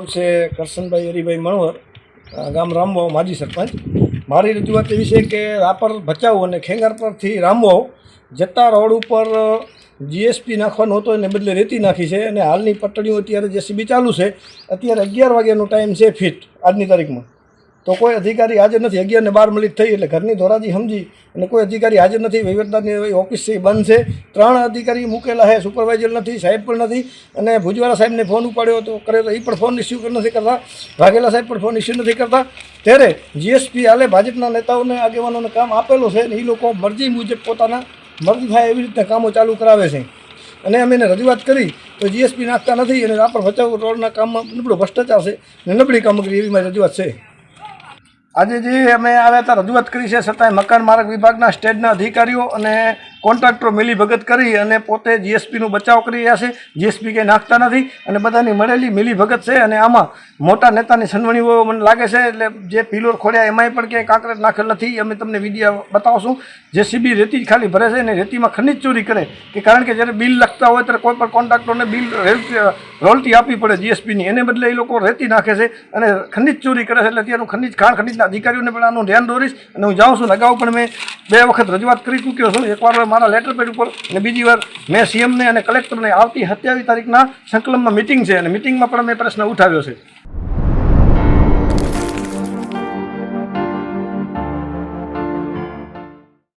નામ છે કરશનભાઈ હરિભાઈ મણવર ગામ રામવાવ, માજી સરપંચ. મારી રજૂઆત એવી છે કે રાપર ભચાઉ અને ખેંગાર પરથી રામવાવ જતા રોડ ઉપર જીએસપી નાખવાનો હતો, એને બદલે રેતી નાખી છે અને હાલની પટડીઓ અત્યારે જેસીબી ચાલુ છે, અત્યારે અગિયાર વાગ્યાનો ટાઈમ છે ફિટ, આજની તારીખમાં. તો કોઈ અધિકારી હાજર નથી. અગિયાર ને બાર મિનિટ થઈ એટલે ઘરની ધોરાજી સમજી અને કોઈ અધિકારી હાજર નથી. વહીવટદારની ઓફિસ છે બંધ છે. ત્રણ અધિકારી મૂકેલા છે, સુપરવાઇઝર નથી, સાહેબ પણ નથી અને ભુજવાળા સાહેબને ફોન ઉપાડ્યો હતો, કર્યો તો એ પણ ફોન ઇસ્યુ નથી કરતા. વાઘેલા સાહેબ પણ ફોન ઇસ્યુ નથી કરતા. ત્યારે જીએસપી હાલે ભાજપના નેતાઓને આગેવાનોને કામ આપેલું છે અને એ લોકો મરજી મુજબ પોતાના મરજી થાય એવી રીતે કામો ચાલુ કરાવે છે. અને અમે એને રજૂઆત કરી તો જીએસપી નાખતા નથી અને રાપર ભચાઉ રોડના કામમાં નબળો ભ્રષ્ટાચાર છે અને નબળી કામગીરી એવી મારી રજૂઆત છે. આજે જે અમે આવ્યા હતા, રજૂઆત કરી છે, છતાંય મકાન માર્ગ વિભાગના સ્ટેટના અધિકારીઓ અને કોન્ટ્રાક્ટરો મિલીભગત કરી અને પોતે જીએસપીનું બચાવ કરી રહ્યા છે. જીએસપી કંઈ નાખતા નથી અને બધાની મળેલી મિલીભગત છે અને આમાં મોટા નેતાની સનવણીઓ મને લાગે છે એટલે જે પિલોર ખોડ્યા એમાંય પણ ક્યાંય કાંકરેટ નાખેલ નથી. અમે તમને વીડિયો બતાવશું. જેસીબી રેતી જ ખાલી ભરે છે અને રેતીમાં ખનિજ ચોરી કરે કે કારણ કે જ્યારે બિલ લખતા હોય ત્યારે કોઈ પણ કોન્ટ્રાક્ટરને બિલ રોયલ્ટી આપવી પડે જીએસપીની. એને બદલે એ લોકો રેતી નાખે છે અને ખનિજ ચોરી કરે છે એટલે અત્યારનું ખનિજ, ખાણ ખનિજના અધિકારીઓને પણ આનું ધ્યાન દોરીશ અને હું જાઉં છું. અગાઉ પણ મેં બે વખત રજૂઆત કરી ચૂક્યો છું. એકવાર મારા લેટર પેડ ઉપર અને બીજી વાર મેં સીએમને અને કલેક્ટરને આવતી સત્યાવીસ તારીખના સંકલનમાં મિટિંગ છે અને મિટિંગમાં પણ મેં પ્રશ્ન ઉઠાવ્યો છે.